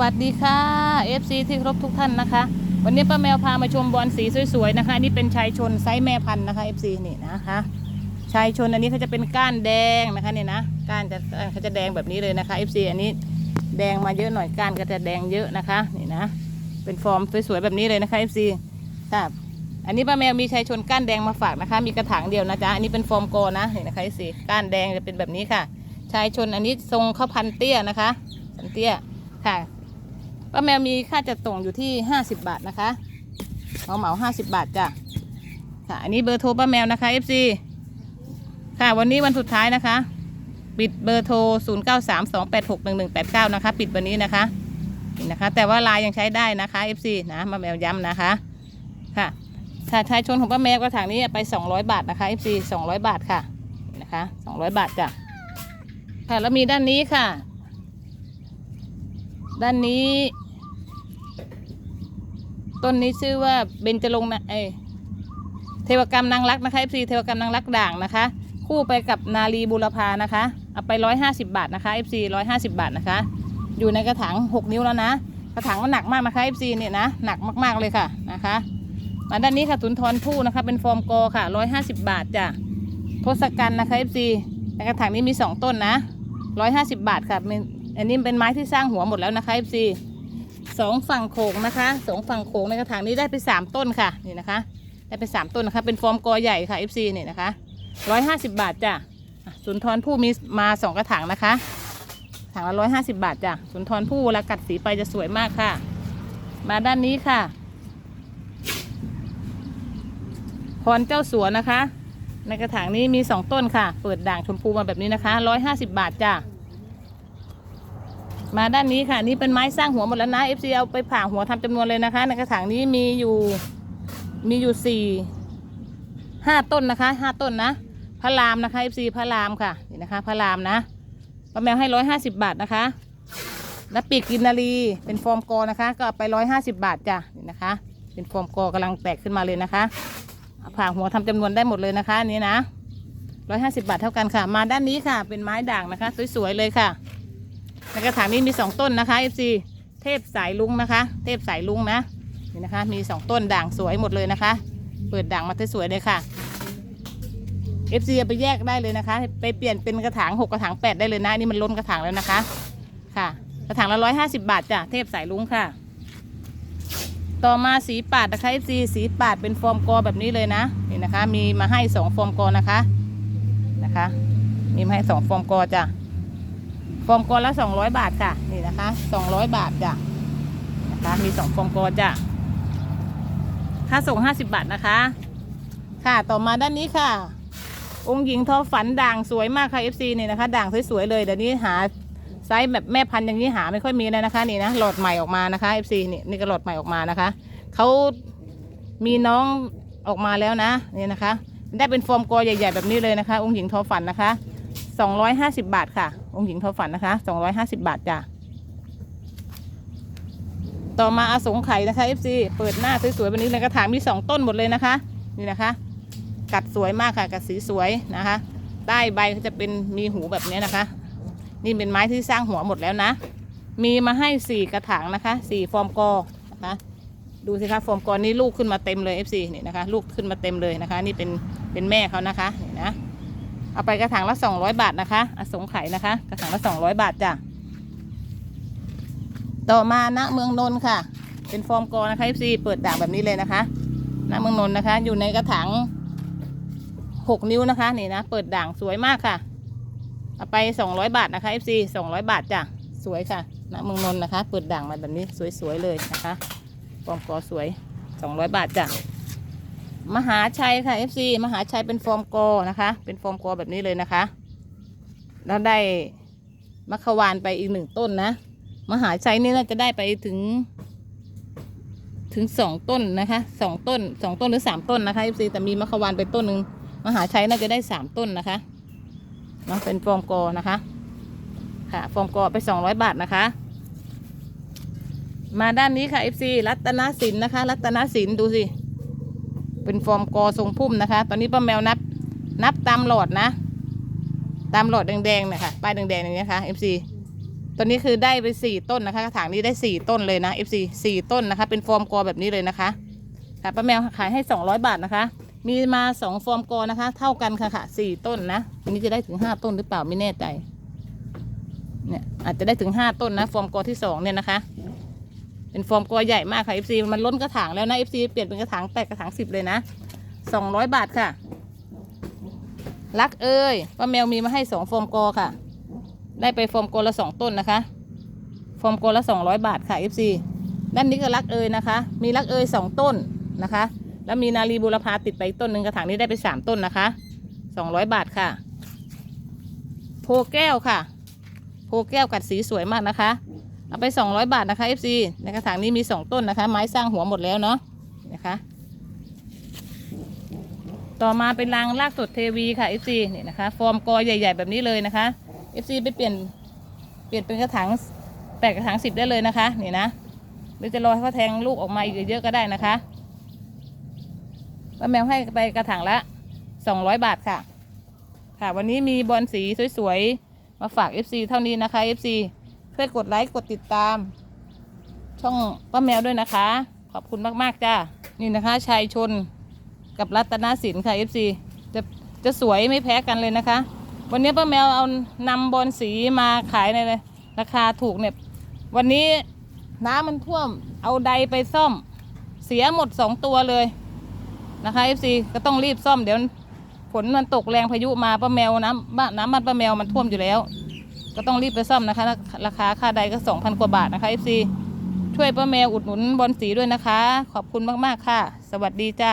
วัสดีค่ะ FC ที่ครบทุกท่านนะคะ วันนี้ป้าแมวพามาชมบอลสีสวยๆนะคะอันนี่เป็นชายชนไซส์แม่พันธุ์นะคะ FC นี่นะคะชายชนอันนี้เขาจะเป็นก้านแดงนะคะเนี่ยนะก้านจะเขาจะแดงแบบนี้เลยนะคะ FC อันนี้แดงมาเยอะหน่อยก้านก็จะแดงเยอะนะคะนี่นะเป็นฟอร์มสวยๆแบบนี้เลยนะคะ FC ค่ะอันนี้ป้าแมวมีชายชนก้านแดงมาฝากนะคะ มีกระถางเดียวนะจ๊ะอันนี้เป็นฟอร์มโกนะนี่นะคะ FC ก้านแดงจะเป็นแบบนี้ค่ะ ชายชนอันนี้ทรงข้าวพันเตี้ยนะคะพันเตี้ยค่ะ ป้าแมวมีค่าจัดส่งอยู่ที่ 50 บาทนะคะเหมาเหมาห้าสิบบาทจ้ะค่ะอันนี้เบอร์โทรป้าแมวนะคะ FC ค่ะวันนี้วันสุดท้ายนะคะ ปิดเบอร์โทร 0 9 3 2 8 6 1 1 8 9 นะคะ ปิดวันนี้นะคะนี่นะคะ แต่ว่าไลน์ยังใช้ได้นะคะ FC นะป้าแมวย้ำนะคะค่ะถ้าชายชนของป้าแมวกระถางนี้ไป 200 บาทนะคะ FC 200 บาทค่ะนี่นะคะ 200 บาทจ้ะค่ะแล้วมีด้านนี้ค่ะ ด้านนี้ ต้นนี้ชื่อว่าเบญจรงค์นะเอยเทวกรรมนางรักนะคะ FC เทวกรรมนางรักด่างนะคะ คู่ไปกับนาลีบุรพานะคะเอาไปร้อยห้าสิบาทนะคะ FC ร้อยห้าสิบาทนะคะ อยู่ในกระถางหกนิ้วแล้วนะ กระถางก็หนักมากนะคะ FC เนี่ยนะหนักมากๆเลยค่ะนะคะมาด้านนี้ค่ะทุนทอนผู้นะคะ เป็นฟอร์มกอค่ะร้อยห้าสิบาทจ้ะทศกัณฐ์นะคะ FC ในกระถางนี้มีสองต้นนะร้อยห้าสิบบาทค่ะเป็นอันนี้เป็นไม้ที่สร้างหัวหมดแล้วนะคะ FC สองฝั่งโขงนะคะสองฝั่งโขงในกระถางนี้ได้ไปสามต้นค่ะนี่นะคะ ได้ไปสามต้นนะคะ เป็นฟอร์มกอใหญ่ค่ะ FC นี่นะคะร้อยห้าสิบบาทจ้ะสุนทรผู้มีมาสองกระถางนะคะถังละร้อยห้าสิบบาทจ้ะสุนทรผู้เวลากัดสีไปจะสวยมากค่ะ มาด้านนี้ค่ะพรเจ้าสัวนะคะ ในกระถางนี้มีสองต้นค่ะ เปิดด่างชมพูมาแบบนี้นะคะร้อยห้าสิบบาทจ้ะ มาด้านนี้ค่ะ นี่เป็นไม้สร้างหัวหมดแล้วนะ FC เอาไปผ่าหัวทำจำนวนเลยนะคะ ในกระถางนี้มีอยู่มีอยู่สี่ห้าต้นนะคะห้าต้นนะพระรามนะคะ FC พระรามค่ะนี่นะคะพระรามนะป้าแมวให้ร้อยห้าสิบบาทนะคะและปีกกินนารีเป็นฟอร์มกอนะคะ ก็ไปร้อยห้าสิบบาทจ้ะนี่นะคะ เป็นฟอร์มกอกำลังแตกขึ้นมาเลยนะคะผ่าหัวทำจำนวนได้หมดเลยนะคะนนี้นะร้อยห้าสิบาทเท่ากันค่ะ มาด้านนี้ค่ะ เป็นไม้ด่างนะคะ สวยๆเลยค่ะ ในกระถางนี้มีสองต้นนะคะ FC เทพสายลุงนะคะ เทพสายลุงนะนี่นะคะ มีสองต้นด่างสวยหมดเลยนะคะ เปิดด่างมาสวยเลยค่ะ FC เอาไปแยกได้เลยนะคะ ไปเปลี่ยนเป็นกระถางหกกระถางแปดได้เลยนะนี่มันล้นกระถางแล้วนะคะค่ะ กระถางละร้อยห้าสิบาทจ้ะเทพสายลุงค่ะ ต่อมาสีปาดนะคะ FC สีปาดเป็นฟอร์มกอแบบนี้เลยนะนี่นะคะ มีมาให้สองฟอร์มกอนะคะนะคะ มีมาให้สองฟอร์มกอจ้ะ ฟอร์มกอละสองร้อยบาทค่ะ นี่นะคะสองร้อยบาทจ้ะนะคะมีสองฟอร์มกอจ้ะค่าส่งห้าสิบบาทนะคะ ค่ะต่อมาด้านนี้ค่ะ องค์หญิงทอฝันด่างสวยมากค่ะ FC นี่นะคะ ด่างสวยๆเลยเดี๋ยวนี้หาไซส์แบบแม่พันธุ์อย่างนี้หาไม่ค่อยมีแล้วนะคะนี่นะหลอดใหม่ออกมานะคะ FC นี่นี่ก็หลอดใหม่ออกมานะคะเขามีน้องออกมาแล้วนะนี่นะคะ ได้เป็นฟอร์มกอใหญ่ ๆ แบบนี้เลยนะคะ องค์หญิงทอฝันนะคะ สองร้อยห้าสิบบาทค่ะ องค์หญิงทอฝันนะคะสองร้อยห้าสิบบาทจ้ะ ต่อมาอาสงไข่นะคะ FC เปิดหน้าสวยๆวันนี้ในกระถางมีสองต้นหมดเลยนะคะ นี่นะคะ กัดสวยมากค่ะกัดสีสวยนะคะ ใต้ใบจะเป็นมีหูแบบนี้นะคะ นี่เป็นไม้ที่สร้างหัวหมดแล้วนะ มีมาให้สี่กระถางนะคะสี่ฟอร์มกอนะคะ ดูสิคะฟอร์มกอนี่ลูกขึ้นมาเต็มเลย FC นี่นะคะ ลูกขึ้นมาเต็มเลยนะคะ นี่เป็นเป็นแม่เขานะคะนี่นะ เอาไปกระถางละสองร้อยบาทนะคะอสงไข่นะคะ กระถางละสองร้อยบาทจ้ะ ต่อมาณเมืองนนท์ค่ะ เป็นฟอร์มกอนะคะ FC เปิดด่างแบบนี้เลยนะคะณเมืองนนท์นะคะ อยู่ในกระถางหกนิ้วนะคะนี่นะ เปิดด่างสวยมากค่ะ เอาไปสองร้อยบาทนะคะ FC สองร้อยบาทจ้ะ สวยค่ะณเมืองนนท์นะคะ เปิดด่างมาแบบนี้สวยๆเลยนะคะฟอร์มกอสวยสองร้อยบาทจ้ะ มหาชัยค่ะ FC มหาชัยเป็นฟอร์มกอนะคะ เป็นฟอร์มกอแบบนี้เลยนะคะ แล้วได้มัคควานไปอีกหนึ่งต้นนะ มหาชัยนี่น่าจะได้ไปถึง ถึงสองต้นนะคะสองต้นสองต้นหรือสามต้นนะคะ FC แต่มีมัคควานไปต้นหนึ่งมหาชัยน่าจะได้สามต้นนะคะเนาะเป็นฟอร์มกอนะคะ ค่ะฟอร์มกอไปสองร้อยบาทนะคะ มาด้านนี้ค่ะ FC รัตนสินนะคะ รัตนสินดูสิ เป็นฟอร์มกอทรงพุ่มนะคะ ตอนนี้ป้าแมวนับนับตามหลอดนะ ตามหลอดแดงๆนะคะป้ายแดงๆอย่างนี้ค่ะ FC ตอนนี้คือได้ไปสี่ต้นนะคะกระถางนี้ได้สี่ต้นเลยนะ FC สี่ต้นนะคะ เป็นฟอร์มกอแบบนี้เลยนะคะค่ะป้าแมวขายให้ 200 บาทนะคะ มีมาสองฟอร์มกอนะคะ เท่ากันค่ะค่ะสี่ต้นนะอันนี้จะได้ถึงห้าต้นหรือเปล่าไม่แน่ใจเนี่ยอาจจะได้ถึงห้าต้นนะ ฟอร์มกอที่สองเนี่ยนะคะ เป็นฟอร์มกอใหญ่มากค่ะ FC มันล้นกระถางแล้วนะ FC เปลี่ยนเป็นกระถางแปดกระถางสิบเลยนะสองร้อยบาทค่ะ รักเอ้ยป้าแมวมีมาให้สองฟอร์มกอค่ะ ได้ไปฟอร์มกอละสองต้นนะคะฟอร์มกอละสองร้อยบาทค่ะ FC ด้านนี้ก็รักเอยนะคะ มีรักเอยสองต้นนะคะ แล้วมีนาลีบุรพาติดไปอีกต้นหนึ่งกระถางนี้ได้ไปสามต้นนะคะสองร้อยบาทค่ะ โพแก้วค่ะ โพแก้วกัดสีสวยมากนะคะ เอาไปสองร้อยบาทนะคะ FC ในกระถางนี้มีสองต้นนะคะ ไม้สร้างหัวหมดแล้วเนาะนะคะ ต่อมาเป็นรางลากสดเทวีค่ะ FC นี่นะคะ ฟอร์มกอใหญ่ ๆ แบบนี้เลยนะคะ FC ไปเปลี่ยนเปลี่ยนเป็นกระถางแปดกระถางสิบได้เลยนะคะนี่นะหรือจะรอให้เขาแทงลูกออกมาอีกเยอะๆก็ได้นะคะป้าแมวให้ไปกระถางละสองร้อยบาทค่ะ ค่ะ วันนี้มีบอลสีสวยๆ มาฝาก FC เท่านี้นะคะ FC ช่วยกดไลค์กดติดตาม ช่องป้าแมวด้วยนะคะ ขอบคุณมากๆจ้านี่นะคะ ชายชนกับรัตนสินค่ะ FC จะจะสวยไม่แพ้กันเลยนะคะ วันนี้ป้าแมวเอานำบอลสีมาขายในราคาถูกเนี่ย วันนี้น้ำมันท่วมเอาใดไปซ่อม เสียหมดสองตัวเลยนะคะ FC ก็ต้องรีบซ่อมเดี๋ยวฝนมันตกแรงพายุมาป้าแมวน้ำบ้านน้ำมันป้าแมวมันท่วมอยู่แล้ว ก็ต้องรีบไปซ่อมนะคะ ราคาค่าใดก็สองพันกว่าบาทนะคะ FC ช่วยป้าแมวอุดหนุนบอลสีด้วยนะคะ ขอบคุณมาก ๆ ค่ะ สวัสดีจ้า